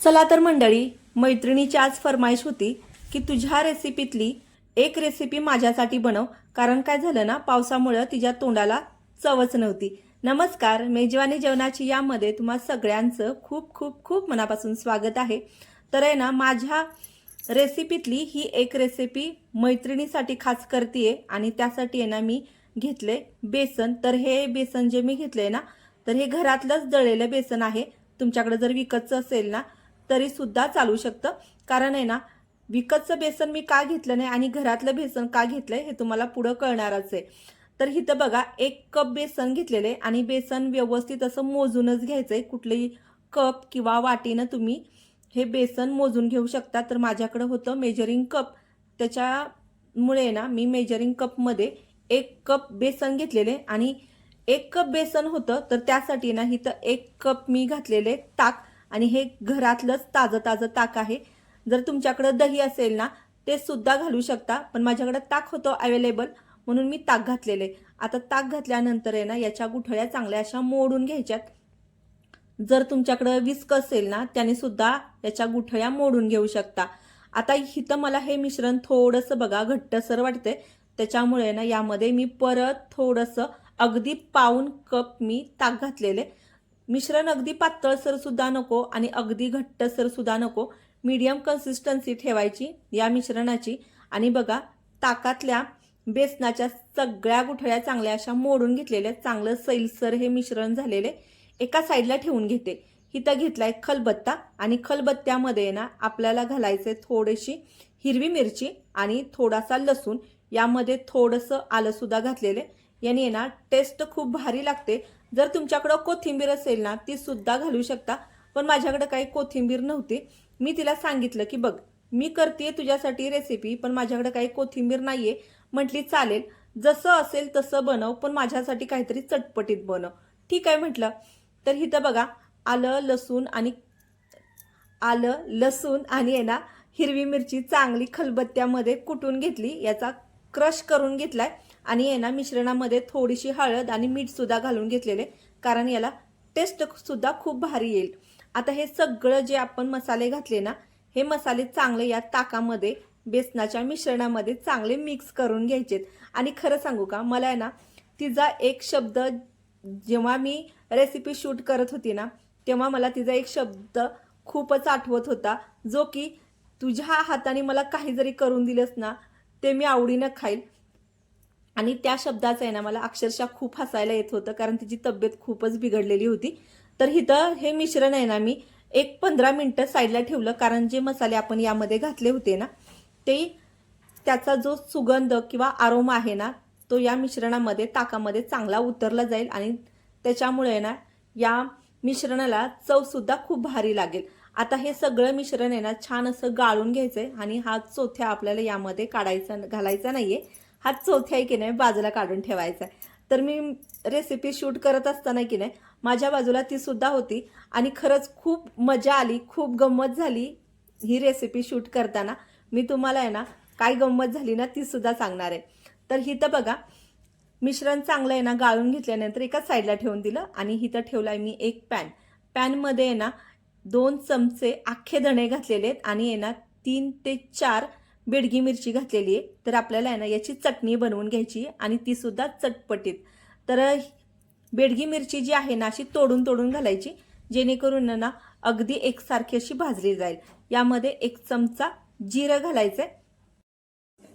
चला तर मंडळी मैत्रिणीची आज फरमाईश होती की तुझ्या रेसिपीतली एक रेसिपी माझ्यासाठी बनव. कारण काय झालं ना पावसामुळं तिच्या तोंडाला चवच नव्हती. नमस्कार मेजवानी जेवणाची यामध्ये तुम्हा सगळ्यांचं खूप खूप खूप मनापासून स्वागत आहे. तर आहे ना माझ्या रेसिपीतली ही एक रेसिपी मैत्रिणीसाठी खास करते आणि त्यासाठी आहे ना मी घेतले बेसन. तर हे बेसन जे मी घेतले ना तर हे घरातलंच दळलेलं बेसन आहे. तुमच्याकडे जर विकतचं असेल ना तरी सुद्धा चालू शकतं. कारण आहे ना विकतचं बेसन मी का घेतलं नाही आणि घरातलं बेसन का घेतलंय हे तुम्हाला पुढं कळणारच आहे. तर इथं बघा एक कप बेसन घेतलेले आणि बेसन व्यवस्थित असं मोजूनच घ्यायचंय. कुठलंही कप किंवा वाटीनं तुम्ही हे बेसन मोजून घेऊ शकता. तर माझ्याकडं होतं मेजरिंग कप त्याच्यामुळे ना मी मेजरिंग कपमध्ये एक कप बेसन घेतलेले आणि एक कप बेसन होतं तर त्यासाठी ना इथं एक कप मी घातलेले ताक. आणि हे घरातलंच ताजं ताजं ताक आहे. जर तुमच्याकडं दही असेल ना ते सुद्धा घालू शकता पण माझ्याकडं ताक होतं अवेलेबल म्हणून मी ताक घातलेले. आता ताक घातल्यानंतर आहे ना याच्या गुठळ्या चांगल्या अशा मोडून घ्यायच्यात. जर तुमच्याकडं विस्क असेल ना त्याने सुद्धा याच्या गुठळ्या मोडून घेऊ शकता. आता इथं मला हे मिश्रण थोडंसं बघा घट्टसर वाटतंय. त्याच्यामुळे ना यामध्ये मी परत थोडंसं अगदी पाऊन कप मी ताक घातलेले. मिश्रण अगदी पातळसर सुद्धा नको आणि अगदी घट्टसर सुद्धा नको. मीडियम कन्सिस्टन्सी ठेवायची या मिश्रणाची. आणि बघा ताकातल्या बेसनाच्या सगळ्या गुठळ्या चांगल्या अशा मोडून घेतलेल्या चांगलं सैलसर हे मिश्रण झालेले एका साईडला ठेवून घेते. इथं घेतलाय खलबत्ता आणि खलबत्त्यामध्ये ना आपल्याला घालायचे थोडीशी हिरवी मिरची आणि थोडासा लसूण. यामध्ये थोडंसं आलंसुद्धा घातलेले याने ना टेस्ट खूप भारी लागते. जर तुमच्याकडं कोथिंबीर असेल ना ती सुद्धा घालू शकता. पण माझ्याकडे काही कोथिंबीर नव्हती. मी तिला सांगितलं की बघ मी करते तुझ्यासाठी रेसिपी पण माझ्याकडे काही कोथिंबीर नाहीये. म्हटली चालेल. जसं असेल तसं बनव पण माझ्यासाठी काहीतरी चटपटीत बनव. ठीक आहे म्हटलं. तर इथं बघा आलं लसूण आणि आलं लसूण आणि आहे ना हिरवी मिरची चांगली खलबत्त्यामध्ये कुटून घेतली. याचा क्रश करून घेतलाय. आणि आहे ना मिश्रणामध्ये थोडीशी हळद आणि मीठसुद्धा घालून घेतलेले कारण याला टेस्ट सुद्धा खूप भारी येईल. आता हे सगळं जे आपण मसाले घातले ना हे मसाले चांगले या ताकामध्ये बेसनाच्या मिश्रणामध्ये चांगले मिक्स करून घ्यायचेत. आणि खरं सांगू का मला आहे ना तिचा एक शब्द जेव्हा मी रेसिपी शूट करत होती ना तेव्हा मला तिचा एक शब्द खूपच आठवत होता जो की तुझ्या हाताने मला काही जरी करून दिलंस ना ते मी आवडीनं खाईल. आणि त्या शब्दाचं आहे ना मला अक्षरशः खूप हसायला येत होतं कारण तिची तब्येत खूपच बिघडलेली होती. तर इथं हे मिश्रण आहे ना मी एक पंधरा मिनटं साईडला ठेवलं कारण जे मसाले आपण यामध्ये घातले होते ना ते त्याचा जो सुगंध किंवा आरोमा आहे ना तो या मिश्रणामध्ये ताकामध्ये चांगला उतरला जाईल आणि त्याच्यामुळे ना या मिश्रणाला चवसुद्धा खूप भारी लागेल. आता हे सगळं मिश्रण आहे ना छान असं गाळून घ्यायचं आहे आणि हा चोथ्या आपल्याला यामध्ये काढायचा घालायचा नाही आहे हा चौथ्या आहे की नाही बाजूला काढून ठेवायचा आहे. तर मी रेसिपी शूट करत असताना की नाही माझ्या बाजूला ती सुद्धा होती आणि खरंच खूप मजा आली खूप गंमत झाली ही रेसिपी शूट करताना. मी तुम्हाला आहे ना काय गंमत झाली ना ती सुद्धा सांगणार आहे. तर हिथं बघा मिश्रण चांगलं आहे ना गाळून घेतल्यानंतर एका साईडला ठेवून दिलं आणि हिथं ठेवला आहे मी एक पॅन पॅनमध्ये आहे ना दोन चमचे अख्खे धणे घातलेले आहेत आणि आहे ना तीन ते चार बेडगी मिरची घातलेली आहे तर आपल्याला आहे ना याची चटणी बनवून घ्यायची आणि ती सुद्धा चटपटीत. तर बेडगी मिरची जी आहे ना अशी तोडून तोडून घालायची जेणेकरून ना अगदी एकसारखी अशी भाजली जाईल. यामध्ये एक चमचा जिरं घालायचं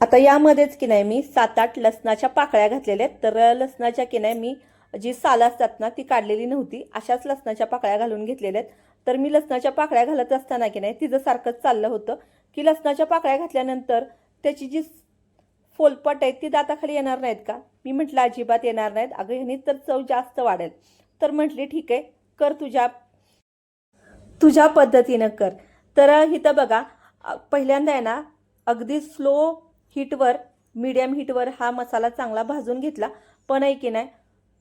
आता यामध्येच की नाही मी सात आठ लसणाच्या पाकळ्या घातलेल्या आहेत. तर लसणाच्या की नाही मी जी साल असतात ना ती काढलेली नव्हती. अशाच लसणाच्या पाकळ्या घालून घेतलेल्या आहेत. तर मी लसणाच्या पाकळ्या घालत असताना की नाही तिचं सारखंच चाललं होतं. की लसणाच्या पाकळ्या घातल्यानंतर त्याची जी फोलपट आहेत ती दाताखाली येणार नाहीत का? मी म्हटलं अजिबात येणार नाहीत. अगं ह्यानी तर चव जास्त वाढेल. तर म्हटली ठीक आहे कर तुझ्या तुझ्या पद्धतीनं कर. तर इथं बघा पहिल्यांदा आहे ना अगदी स्लो हीटवर मीडियम हीटवर हा मसाला चांगला भाजून घेतला. पण आहे की नाही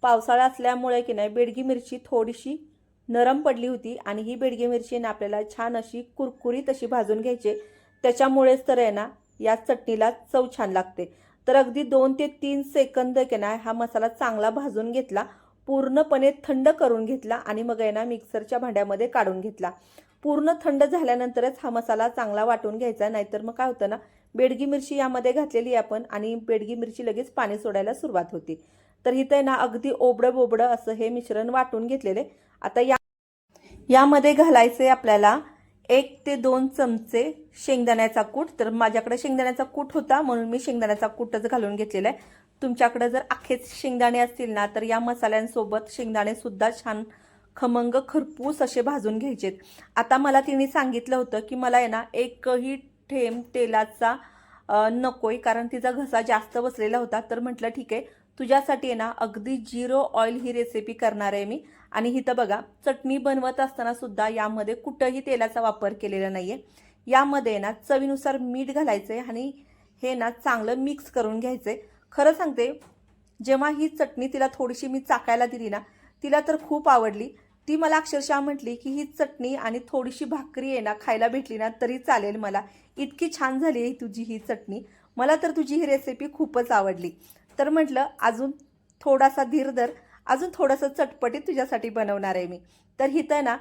पावसाळा असल्यामुळे की नाही बेडगी मिरची थोडीशी नरम पडली होती आणि ही बेडगी मिरची ना आपल्याला छान अशी कुरकुरीत अशी भाजून घ्यायची त्याच्यामुळेच तर आहे ना या चटणीला चव छान लागते. तर अगदी दोन ते तीन सेकंद की हा मसाला चांगला भाजून घेतला पूर्णपणे थंड करून घेतला आणि मग आहे ना मिक्सरच्या भांड्यामध्ये काढून घेतला. पूर्ण थंड झाल्यानंतरच हा मसाला चांगला वाटून घ्यायचा नाहीतर मग काय होतं ना बेडगी मिरची यामध्ये घातलेली आहे आपण आणि बेडगी मिरची लगेच पाणी सोडायला सुरुवात होती. तर इथं आहे ना अगदी ओबडं बोबडं असं हे मिश्रण वाटून घेतलेले. आता या यामध्ये घालायचे आपल्याला एक ते दोन चमचे शेंगदाण्याचा कूट. तर माझ्याकडे शेंगदाण्याचा कूट होता म्हणून मी शेंगदाण्याचा कूटच घालून घेतलेला आहे. तुमच्याकडे जर अख्खेच शेंगदाणे असतील ना तर या मसाल्यांसोबत शेंगदाणेसुद्धा छान खमंग खरपूस असे भाजून घ्यायचेत. आता मला तिने सांगितलं होतं की मला आहे ना एकही थेंब तेलाचा नकोय कारण तिचा घसा जास्त बसलेला होता. तर म्हटलं ठीक आहे तुझ्यासाठी आहे ना अगदी झिरो ऑइल ही रेसिपी करणार आहे मी. आणि इथं बघा चटणी बनवत असताना सुद्धा यामध्ये कुठंही तेलाचा वापर केलेला नाही आहे यामध्ये ना चवीनुसार मीठ घालायचं आहे आणि हे ना चांगलं मिक्स करून घ्यायचं आहे खरं सांगते जेव्हा ही चटणी तिला थोडीशी मी चाकायला दिली ना तिला तर खूप आवडली. ती मला अक्षरशः म्हटली की ही चटणी आणि थोडीशी भाकरी आहे ना खायला भेटली ना तरी चालेल मला. इतकी छान झाली आहे तुझी ही चटणी. मला तर तुझी ही रेसिपी खूपच आवडली. तर म्हटलं अजून थोडासा धीर धर. अजून थोडंसं चटपटीत तुझ्यासाठी बनवणार आहे मी. तर हिथं ना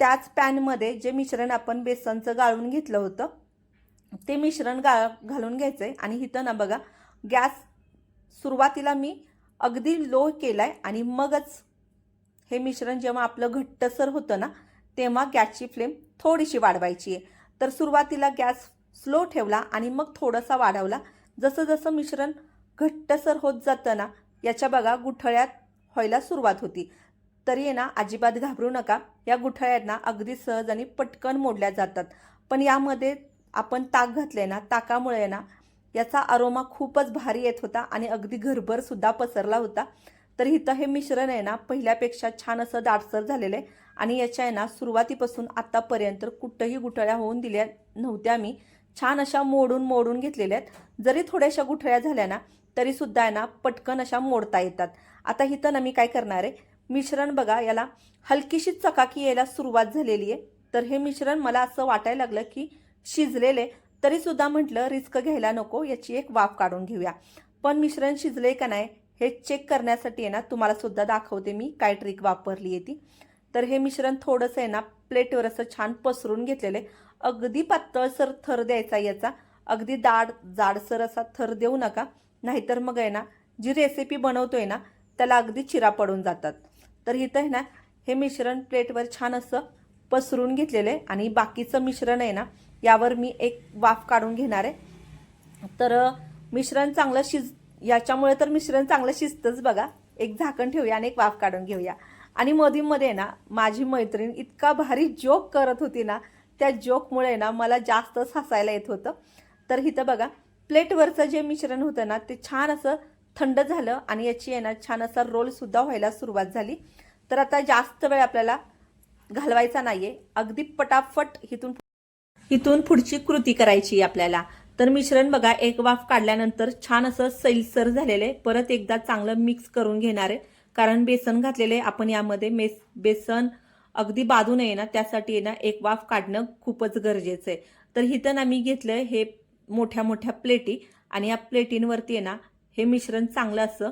त्याच पॅनमध्ये जे मिश्रण आपण बेसनचं गाळून घेतलं होतं ते मिश्रण गा घालून घ्यायचं आहे आणि इथं ना बघा गॅस सुरुवातीला मी अगदी लो केला आहे आणि मगच हे मिश्रण जेव्हा आपलं घट्टसर होतं ना तेव्हा गॅसची फ्लेम थोडीशी वाढवायची आहे. तर सुरुवातीला गॅस स्लो ठेवला आणि मग थोडासा वाढवला. जसं जसं मिश्रण घट्टसर होत जातं ना याच्या बघा गुठळ्यात व्हायला सुरुवात होती. तरी आहे ना अजिबात घाबरू नका. या गुठळ्यांना अगदी सहज आणि पटकन मोडल्या जातात. पण यामध्ये आपण ताक घातले ना ताकामुळे आहे ना याचा अरोमा खूपच भारी येत होता आणि अगदी घरभर सुद्धा पसरला होता. तर इथं हे मिश्रण आहे ना पहिल्यापेक्षा छान असं दाटसर झालेलं आहे. आणि याच्या आहे ना सुरुवातीपासून आत्तापर्यंत कुठंही गुठळ्या होऊन दिल्या नव्हत्या मी छान अशा मोडून मोडून घेतलेल्या आहेत. जरी थोड्याशा गुठळ्या झाल्या ना तरीसुद्धा आहे ना पटकन अशा मोडता येतात. आता इथं ना मी काय करणार आहे? मिश्रण बघा याला हलकीशी चकाकी यायला सुरुवात झालेली आहे. तर हे मिश्रण मला असं वाटायला लागलं की शिजलेले तरीसुद्धा म्हटलं रिस्क घ्यायला नको याची एक वाफ काढून घेऊया. पण मिश्रण शिजले का नाही हे चेक करण्यासाठी आहे ना तुम्हाला सुद्धा दाखवते मी काय ट्रिक वापरली आहे ती. तर हे मिश्रण थोडंसं आहे ना प्लेटवर असं छान पसरून घेतलेलं आहे. अगदी पातळसर थर द्यायचा याचा. अगदी दाड जाडसर असा थर देऊ नका. नाहीतर मग आहे ना जी रेसिपी बनवतोय ना त्याला अगदी चिरा पडून जातात. तर इथं आहे ना हे मिश्रण प्लेटवर छान असं पसरून घेतलेलं आहे आणि बाकीचं मिश्रण आहे ना यावर मी एक वाफ काढून घेणार आहे. तर मिश्रण चांगलं शिज याच्यामुळे तर मिश्रण चांगलं शिजतंच बघा. एक झाकण ठेवूया आणि एक वाफ काढून घेऊया. आणि मधीमध्ये ना माझी मैत्रीण इतका भारी जोक करत होती ना त्या जोकमुळे ना मला जास्तच हसायला येत होतं. तर इथं बघा प्लेटवरचं जे मिश्रण होतं ना ते छान असं थंड झालं आणि याची आहे ना छान असा रोलसुद्धा व्हायला सुरुवात झाली. तर आता जास्त वेळ आपल्याला घालवायचा नाहीये. अगदी पटाफट इथून इथून पुढची कृती करायची आहे आपल्याला. तर मिश्रण बघा एक वाफ काढल्यानंतर छान असं सैलसर झालेलं आहे. परत एकदा चांगलं मिक्स करून घेणार आहे. कारण बेसन घातलेले आपण यामध्ये. मेस बेसन अगदी बाधू नये ना त्यासाठी आहे ना एक वाफ काढणं खूपच गरजेचं आहे. तर हिथं ना मी घेतलं हे मोठ्या मोठ्या प्लेटी आणि या प्लेटींवरती आहे ना हे मिश्रण चांगलं असं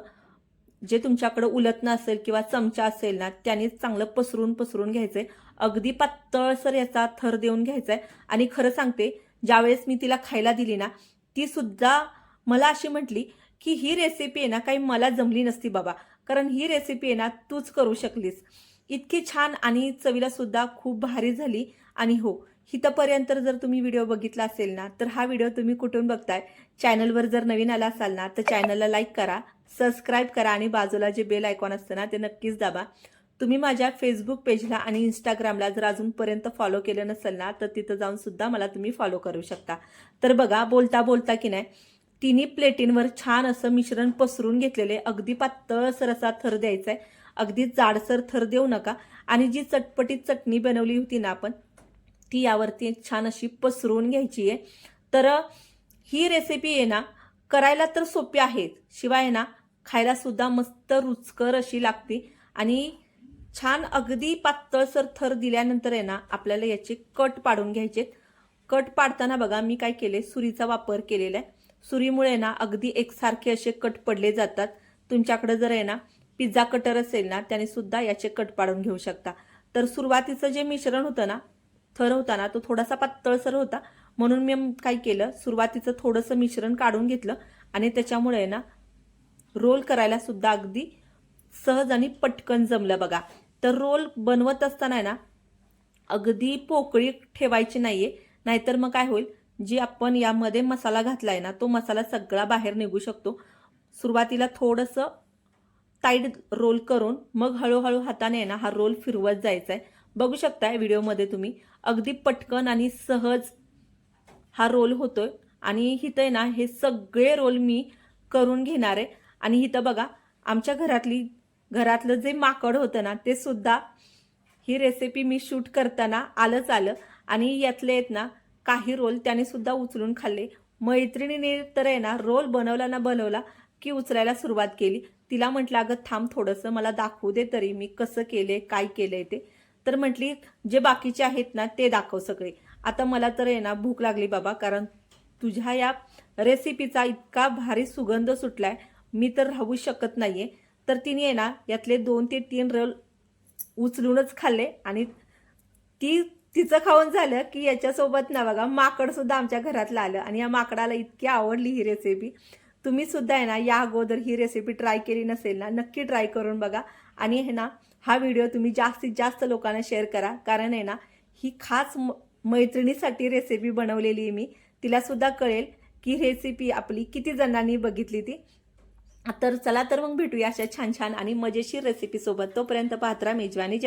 जे तुमच्याकडे उलटणं असेल किंवा चमचा असेल ना त्याने चांगलं पसरून पसरून घ्यायचंय. अगदी पातळसर याचा थर देऊन घ्यायचाय. आणि खरं सांगते ज्यावेळेस मी तिला खायला दिली ना ती सुद्धा मला अशी म्हटली की ही रेसिपी आहे ना काही मला जमली नसती बाबा. कारण ही रेसिपी आहे ना तूच करू शकलीस. इतकी छान आणि चवीला सुद्धा खूप भारी झाली. आणि हो इथंपर्यंत जर तुम्ही व्हिडिओ बघितला असेल ना तर हा व्हिडिओ तुम्ही कुठून बघताय? चॅनलवर जर नवीन आला असाल ना तर चॅनलला लाईक करा सबस्क्राईब करा आणि बाजूला जे बेल आयकॉन असतं ना ते नक्कीच दाबा. तुम्ही माझ्या फेसबुक पेजला आणि इंस्टाग्रामला जर अजूनपर्यंत फॉलो केलं नसेल ना तर तिथं जाऊन सुद्धा मला तुम्ही फॉलो करू शकता. तर बघा बोलता बोलता की नाही तिन्ही प्लेटींवर छान असं मिश्रण पसरून घेतलेले अगदी पातळसर असा थर द्यायचा आहे अगदी जाडसर थर देऊ नका. आणि जी चटपटीत चटणी बनवली होती ना आपण ती यावरती छान अशी पसरवून घ्यायची आहे. तर ही रेसिपी आहे ना करायला तर सोपी आहेत. शिवाय आहे ना खायला सुद्धा मस्त रुचकर अशी लागते. आणि छान अगदी पातळसर थर दिल्यानंतर आहे ना आपल्याला याचे कट पाडून घ्यायचे कट पाडताना बघा मी काय केले सुरीचा वापर केलेला आहे. सुरीमुळे ना अगदी एकसारखे असे कट पडले जातात. तुमच्याकडे जर आहे ना पिझ्झा कटर असेल ना त्याने सुद्धा याचे कट पाडून घेऊ शकता. तर सुरुवातीचं जे मिश्रण होतं ना थर होता ना तो थोडासा पातळसर होता. म्हणून मी काय केलं सुरुवातीचं थोडंसं मिश्रण काढून घेतलं आणि त्याच्यामुळे ना रोल करायला सुद्धा अगदी सहज आणि पटकन जमलं बघा. तर रोल बनवत असताना आहे ना अगदी पोकळी ठेवायची नाहीये नाहीतर मग काय होईल जी आपण यामध्ये मसाला घातलाय ना तो मसाला सगळा बाहेर निघू शकतो. सुरुवातीला थोडंसं टाईट रोल करून मग हळूहळू हाताने आहे ना हा रोल फिरवत जायचा आहे बघू शकताय व्हिडिओमध्ये तुम्ही. अगदी पटकन आणि सहज हा रोल होतोय. आणि इथं आहे ना हे सगळे रोल मी करून घेणार आहे. आणि इथं बघा आमच्या घरातली घरातलं जे माकड होतं ना ते सुद्धा ही रेसिपी मी शूट करताना आलंच आलं. आणि यातले आहेत ना काही रोल त्याने सुद्धा उचलून खाल्ले. मैत्रिणीने तर आहे ना रोल बनवला ना बनवला की उचलायला सुरुवात केली. तिला म्हटलं अगं थांब थोडंसं मला दाखवू दे तरी मी कसं केले काय केलंय ते. तर म्हटली जे बाकीचे आहेत ना ते दाखव सगळे. आता मला तर आहे ना भूक लागली बाबा कारण तुझ्या या रेसिपीचा इतका भारी सुगंध सुटलाय मी तर राहू शकत नाहीये. तर तिने आहे ना यातले दोन ते तीन रोल उचलूनच खाल्ले आणि ती तिचं खाऊन झालं की याच्यासोबत ना बघा माकड सुद्धा आमच्या घरातलं आलं आणि या माकडाला इतकी आवडली ही रेसिपी तुम्ही सुद्धा आहे ना या अगोदर ही रेसिपी ट्राय केली नसेल ना नक्की ट्राय करून बघा. आणि हे ना हा व्हिडिओ तुम्ही जास्तीत जास्त लोकांना शेअर करा. कारण आहे ना ही खास म- मैत्रिणीसाठी रेसिपी बनवलेली आहे मी. तिला सुद्धा कळेल की रेसिपी आपली किती जणांनी बघितली ती. तर चला तर मग भेटूया अशा छान छान आणि मजेशीर रेसिपीसोबत तोपर्यंत पाहत्रा मेजवानी.